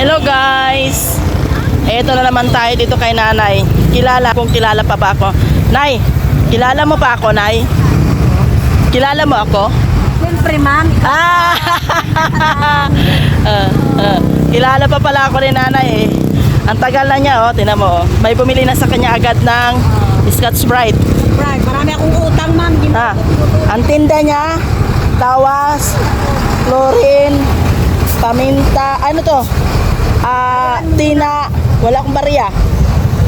Hello guys! Eto na naman tayo dito kay nanay. Kilala kung kilala pa ba ako. Nay, kilala mo pa ako, Nay? Kilala mo ako? Siyempre, ma'am. Ah! Ah, ah. kilala pa pala ako ni nanay eh. Ang tagal na niya, oh, tinan mo. Oh. May bumili na sa kanya agad ng Scotch Brite. Right, marami akong utang, ma'am. Ha? Ang tinda niya, tawas, chlorine, paminta, ano to? Ah, tina, wala akong bariya.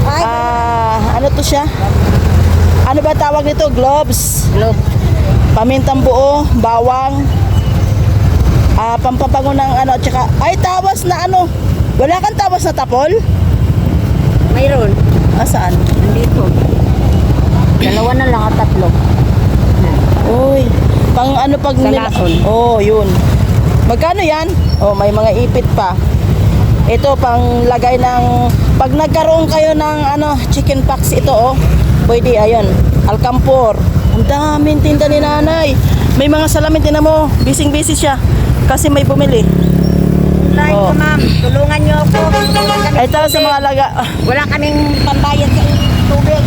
Ay, Ah, ano to siya? Ano ba tawag nito? Gloves. Hello. Pamintang buo, bawang. Ah, pampabango ng ano, tsaka, ay tawas na ano. Wala kang tawas na tapol? Mayroon. Asaan? Nandito. Dalawa na lang at tatlo. Uy, pang ano pag Sa nila- lason. Oh, yun. Magkano yan? Oh, may mga ipit pa. Ito pang lagay ng pag nagkaroon kayo ng ano, chicken pox ito oh. Pwede ayun, alcampor. Ang daming tinda ni nanay. May mga salamin tinan mo, bising-busy siya kasi may bumili. Like, Oh. ma'am. Tulungan niyo ako. Ito sa mga laga. Wala kaming pambayad sa tubig.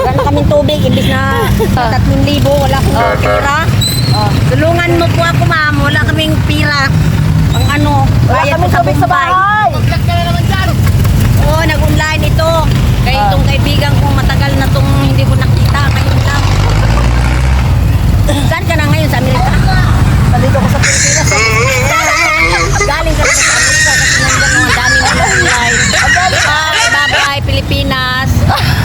Wala kaming tubig. Imbis na 3,000, wala akong. Ah. Tulungan mo po ako, ma'am. Wala kaming pira. Ang bayad ko sa tubig sa Bombay. bahay. Oo, nag-online ito. Kaya Ah. itong kaibigan kong matagal na itong hindi ko nakita. Ngayon lang. Saan ka na ngayon sa Amerika? Nandito ko sa Pilipinas. Galing ka na sa Amerika kasi nandun ang dami na online. Hi, bye-bye, Pilipinas.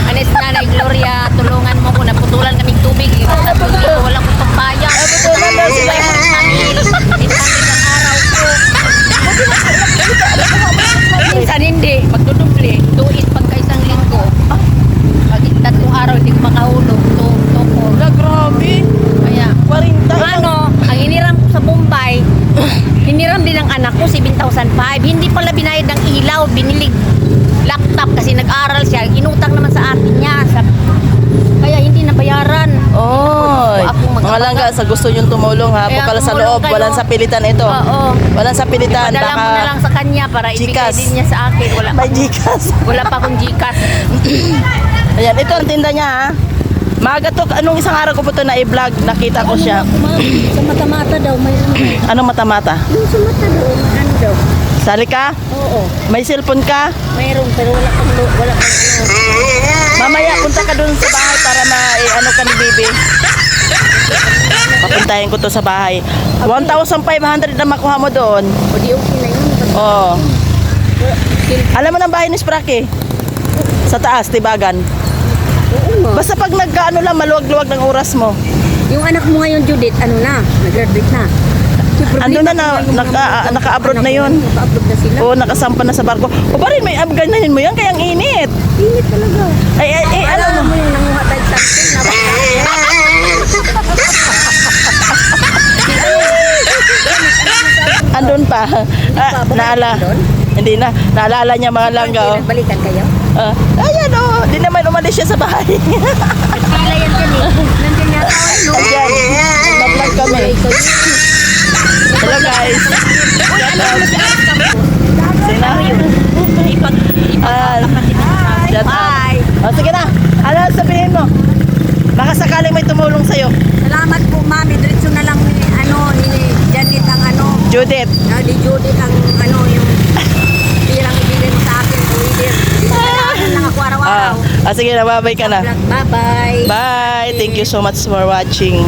Anis Nanay Gloria, tulungan mo ko. Naputulan kaming tubig. Wala ko pambayad. Naputulan daw sila. Pangil. Itangil ang araw ko. Minsan hindi. Magdudubli. Tuit pagka isang linggo. Pag tatlong araw hindi ko makahulog. To, toko. Wala, grabe. Kaya, 40. ano, ang hiniram ko sa Bombay, hiniram din ng anak ko, 7,005. Hindi pala binayad ng ilaw, binilig laptop kasi nag-aral siya. Inutang naman sa akin niya. Sa, kaya hindi nabayaran. Oy, mga langga sa gusto nyong tumulong ha, Kaya bukala sa tumulong loob, kayo. walang sa pilitan ito. Oo. Walang sa pilitan, Padala mo na lang sa kanya para ibigay Gcash. din niya sa akin. Wala pa, may Gcash. wala pa akong Gcash. Ayan, ito ang tinda niya ha. Maaga to, anong isang araw ko po ito na i-vlog, nakita ko siya. Sa mata-mata daw, may Anong mata-mata? Yung sa mata daw, ano daw? Sali ka? Oo. May cellphone ka? Mayroon, pero wala pang, wala pang ano. Mamaya punta ka dun sa bahay para ma eh, ano ka ni Bibi. Papuntahin ko to sa bahay. 1,500 na makuha mo doon. O di okay na yun. Oo. Alam mo ng bahay ni Sprake? Sa taas, Tibagan. Oo nga. Basta pag nagkaano lang, maluwag-luwag ng oras mo. Yung anak mo ngayon, Judith, ano na? Nag-graduate na. Ando na, na naka, naka-abroad na yun. Naka-abroad na sila. Oo, nakasampa na sa barko. O pa rin, may abganahin mo yan, kaya ang init. Init talaga. Ay, ay, ay, Alam ano mo yung nanguha tayo sa akin. Andun pa. Ah, naala. Hindi na. Naalala niya mga langga. Oh. Balikan kayo. Ah, ayan oh, di naman umalis siya sa bahay. Pila yan dyan eh. Nandyan yata ako? Ayan, nag-vlog kami. Hello guys. Shout out. Sina? Ipag, Ah, shout out. Bye. Oh, sige na. Ano sabihin mo? Baka sakaling may tumulong sa'yo. Salamat po, mami. Diretso na lang ni, ano, ni Janet ang ano, Judith. na ni Judith ang ano, yung pirang ibigay mo sa akin, Twitter. Dinadaanan lang ako Ah, ah, sige na, bye-bye ka na. Bye-bye. Bye. Thank you so much for watching.